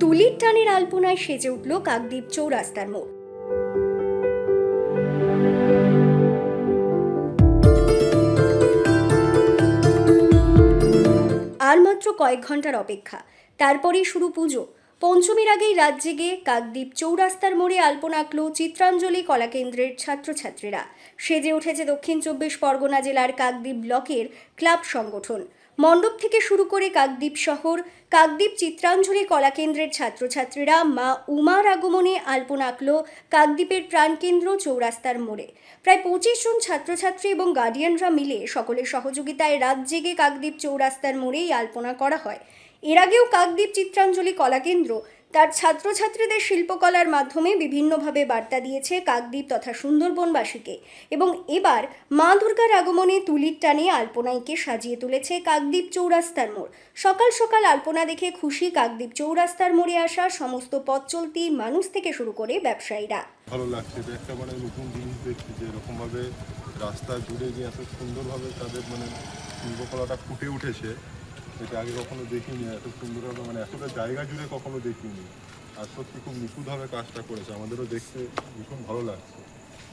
তুলির টানের আলপনায় সেজে উঠল কাকদ্বীপ চৌরাস্তার মোড়। আর মাত্র কয়েক ঘণ্টার অপেক্ষা। তারপরেই শুরু পুজো। পঞ্চমীর আগেই রাত জেগে কাকদ্বীপ চৌরাস্তার মোড়ে আলপনা আঁকল চিত্রাঞ্জলি কলাকেন্দ্রের ছাত্রছাত্রীরা। সেজে উঠেছে দক্ষিণ চব্বিশ পরগনা জেলার কাকদ্বীপ ব্লকের ক্লাব সংগঠন। মণ্ডপ থেকে শুরু করে কাকদ্বীপ শহর, কাকদ্বীপ চিত্রাঞ্জলি কলাকেন্দ্রের ছাত্রছাত্রীরা মা উমার আগমনে আলপনা আঁকল কাকদ্বীপের প্রাণকেন্দ্র চৌরাস্তার মোড়ে। প্রায় পঁচিশ জন ছাত্রছাত্রী এবং গার্ডিয়ানরা মিলে সকলের সহযোগিতায় রাত জেগে কাকদ্বীপ চৌরাস্তার মোড়েই আলপনা করা হয়। এর আগেও কাকদ্বীপ চিত্রাঞ্জলি কলাকেন্দ্র তার ছাত্রছাত্রীদের শিল্পকলার মাধ্যমে বিভিন্নভাবে বার্তা দিয়েছে কাকদ্বীপ তথা সুন্দরবনবাসীকে। এবং এবার মা দুর্গার আগমনে তুলির টানে আলপনাইকে সাজিয়ে তুলেছে কাকদ্বীপ চৌরাস্তার মোড়। সকাল সকাল আলপনা দেখে খুশি কাকদ্বীপ চৌরাস্তার মোড়ে আসা সমস্ত পথ চলতি মানুষ থেকে শুরু করে ব্যবসায়ীরা। ভালো লাগছে এটা একটা মানে নতুন জিনিস দেখছি যে এরকমভাবে রাস্তা জুড়ে যে এত সুন্দরভাবে তাদের মানে শিল্পকলাটা ফুটে উঠেছে। এটা আগে কখনো দেখিনি, এত সুন্দরভাবে মানে এতটা জায়গা জুড়ে কখনো দেখিনি। আর সত্যি খুব নিখুঁতভাবে কাজটা করেছে, আমাদেরও দেখতে ভীষণ ভালো লাগছে।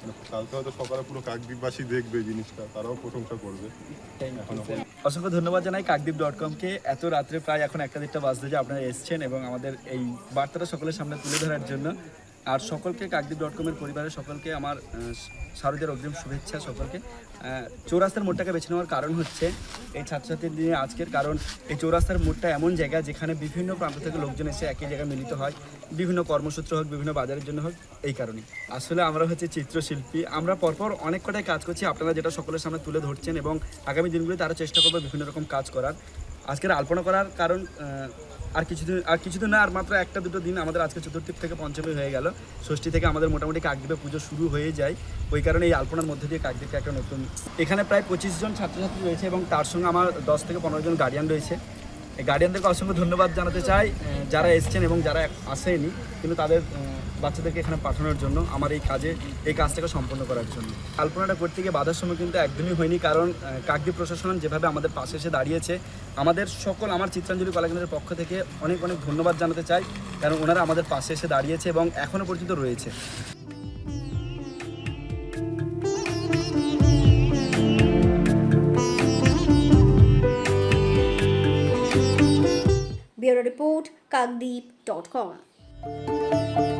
মানে কালকে হয়তো সকালে পুরো কাকদ্বীপবাসী দেখবে জিনিসটা, তারাও প্রশংসা করবে। অসংখ্য ধন্যবাদ জানাই কাকদ্বীপ ডট কমকে এত রাত্রে প্রায় এখন একটা দেড়টা বাজতে যে আপনারা এসছেন এবং আমাদের এই বার্তাটা সকলের সামনে তুলে ধরার জন্য। আর সকলকে কাকদ্বীপ ডট কমের পরিবারের সকলকে আমার আহ, শারদীয় অগ্রিম শুভেচ্ছা সকলকে। চৌরাস্তার মোড়টাকে বেছে নেওয়ার কারণ হচ্ছে এই ছাত্রছাত্রীর দিনে আজকের কারণ। এই চৌরাস্তার মোড়টা এমন জায়গা যেখানে বিভিন্ন প্রান্ত থেকে লোকজন এসে একই জায়গায় মিলিত হয়। বিভিন্ন কর্মসূত্র হোক বিভিন্ন বাজারের জন্য হোক এই কারণে আসলে আমরা হচ্ছে চিত্রশিল্পী। আমরা পরপর অনেক কটাই কাজ করছি। আপনারা যেটা সকলের সামনে তুলে ধরছেন এবং আগামী দিনগুলিতে আরও চেষ্টা করব বিভিন্ন রকম কাজ করার। আজকের আলপনা করার কারণ আর কিছুদিন আর কিছুদিন না, আর মাত্র একটা দুটো দিন আমাদের আজকে চতুর্থী থেকে পঞ্চমী হয়ে গেল। ষষ্ঠী থেকে আমাদের মোটামুটি কাকদ্বীপে পুজো শুরু হয়ে যায়। ওই কারণে এই আলপনার মধ্যে দিয়ে কাকদ্বীপে একটা নতুন এখানে প্রায় পঁচিশ জন ছাত্রছাত্রী রয়েছে এবং তার সঙ্গে আমার দশ থেকে পনেরো জন গার্ডিয়ান রয়েছে। গার্ডিয়ানদেরকে অসংখ্য ধন্যবাদ জানাতে চাই যারা এসছেন এবং যারা আসেনি, কিন্তু তাদের বাচ্চাদেরকে এখানে পাঠানোর জন্য, আমার এই কাজে, এই কাজটাকে সম্পন্ন করার জন্য। কল্পনাটা করতে গিয়ে বাধার সময় কিন্তু একদমই হয়নি, কারণ কাকদ্বীপ প্রশাসন যেভাবে আমাদের পাশে এসে দাঁড়িয়েছে, আমাদের সকল, আমার চিত্রাঞ্জলি কলাকেন্দ্রের পক্ষ থেকে অনেক অনেক ধন্যবাদ জানাতে চাই, কারণ ওনারা আমাদের পাশে এসে দাঁড়িয়েছে এবং এখনও পর্যন্ত রয়েছে। Bureau Report, Kakdeep.com.